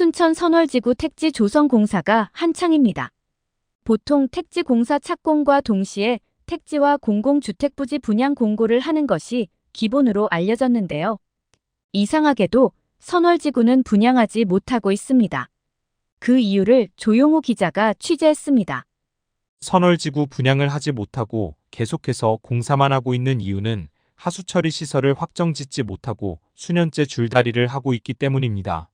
순천 선월지구 택지 조성공사가 한창입니다. 보통 택지 공사 착공과 동시에 택지와 공공주택 부지 분양 공고를 하는 것이 기본으로 알려졌는데요. 이상하게도 선월지구는 분양하지 못하고 있습니다. 그 이유를 조용호 기자가 취재했습니다. 선월지구 분양을 하지 못하고 계속해서 공사만 하고 있는 이유는 하수처리 시설을 확정 짓지 못하고 수년째 줄다리를 하고 있기 때문입니다.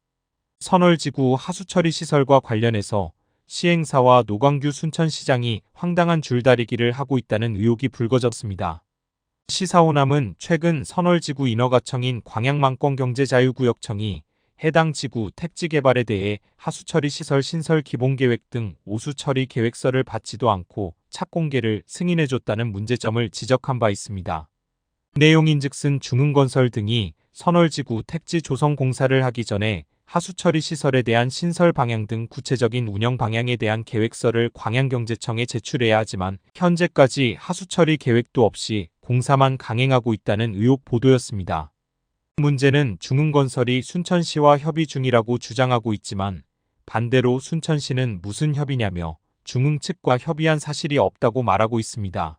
선월지구 하수처리 시설과 관련해서 시행사와 노광규 순천시장이 황당한 줄다리기를 하고 있다는 의혹이 불거졌습니다. 시사호남은 최근 선월지구 인허가청인 광양망권경제자유구역청이 해당 지구 택지 개발에 대해 하수처리 시설 신설 기본계획 등 오수처리 계획서를 받지도 않고 착공계를 승인해줬다는 문제점을 지적한 바 있습니다. 내용인즉슨 중흥건설 등이 선월지구 택지 조성 공사를 하기 전에 하수처리 시설에 대한 신설 방향 등 구체적인 운영 방향에 대한 계획서를 광양경제청에 제출해야 하지만 현재까지 하수처리 계획도 없이 공사만 강행하고 있다는 의혹 보도였습니다. 문제는 중흥건설이 순천시와 협의 중이라고 주장하고 있지만 반대로 순천시는 무슨 협의냐며 중흥 측과 협의한 사실이 없다고 말하고 있습니다.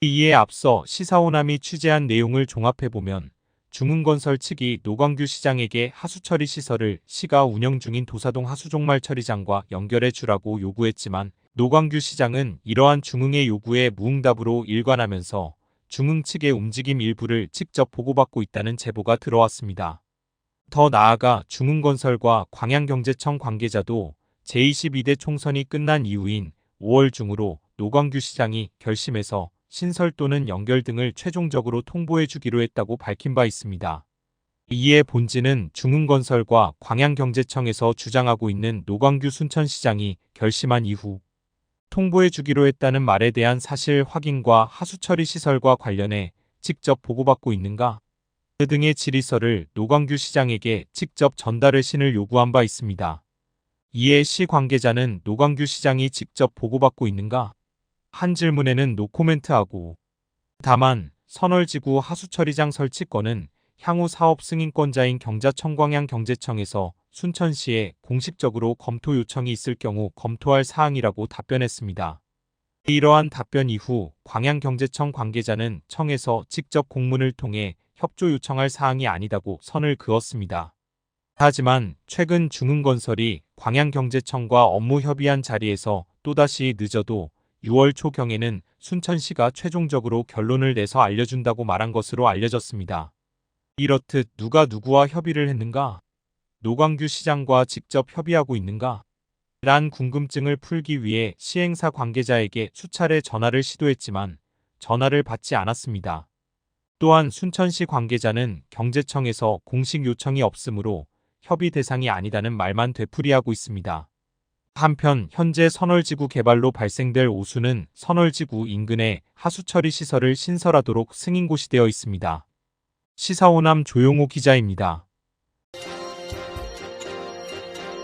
이에 앞서 시사오남이 취재한 내용을 종합해보면 중흥건설 측이 노광규 시장에게 하수처리 시설을 시가 운영 중인 도사동 하수종말 처리장과 연결해 주라고 요구했지만 노광규 시장은 이러한 중흥의 요구에 무응답으로 일관하면서 중흥 측의 움직임 일부를 직접 보고받고 있다는 제보가 들어왔습니다. 더 나아가 중흥건설과 광양경제청 관계자도 제22대 총선이 끝난 이후인 5월 중으로 노광규 시장이 결심해서 신설 또는 연결 등을 최종적으로 통보해 주기로 했다고 밝힌 바 있습니다. 이에 본지는 중흥건설과 광양경제청에서 주장하고 있는 노광규 순천시장이 결심한 이후 통보해 주기로 했다는 말에 대한 사실 확인과 하수처리 시설과 관련해 직접 보고받고 있는가 등의 질의서를 노광규 시장에게 직접 전달을 신을 요구한 바 있습니다. 이에 시 관계자는 노광규 시장이 직접 보고받고 있는가 한 질문에는 노코멘트하고 다만 선월지구 하수처리장 설치권은 향후 사업 승인권자인 경자청광양 경제청에서 순천시에 공식적으로 검토 요청이 있을 경우 검토할 사항이라고 답변했습니다. 이러한 답변 이후 광양경제청 관계자는 청에서 직접 공문을 통해 협조 요청할 사항이 아니다고 선을 그었습니다. 하지만 최근 중흥건설이 광양경제청과 업무 협의한 자리에서 또다시 늦어도 6월 초경에는 순천시가 최종적으로 결론을 내서 알려준다고 말한 것으로 알려졌습니다. 이렇듯 누가 누구와 협의를 했는가? 노광규 시장과 직접 협의하고 있는가? 란 궁금증을 풀기 위해 시행사 관계자에게 수차례 전화를 시도했지만 전화를 받지 않았습니다. 또한 순천시 관계자는 경제청에서 공식 요청이 없으므로 협의 대상이 아니다는 말만 되풀이하고 있습니다. 한편 현재 선월지구 개발로 발생될 오수는 선월지구 인근에 하수처리 시설을 신설하도록 승인고시 되어 있습니다. 시사오남 조용호 기자입니다.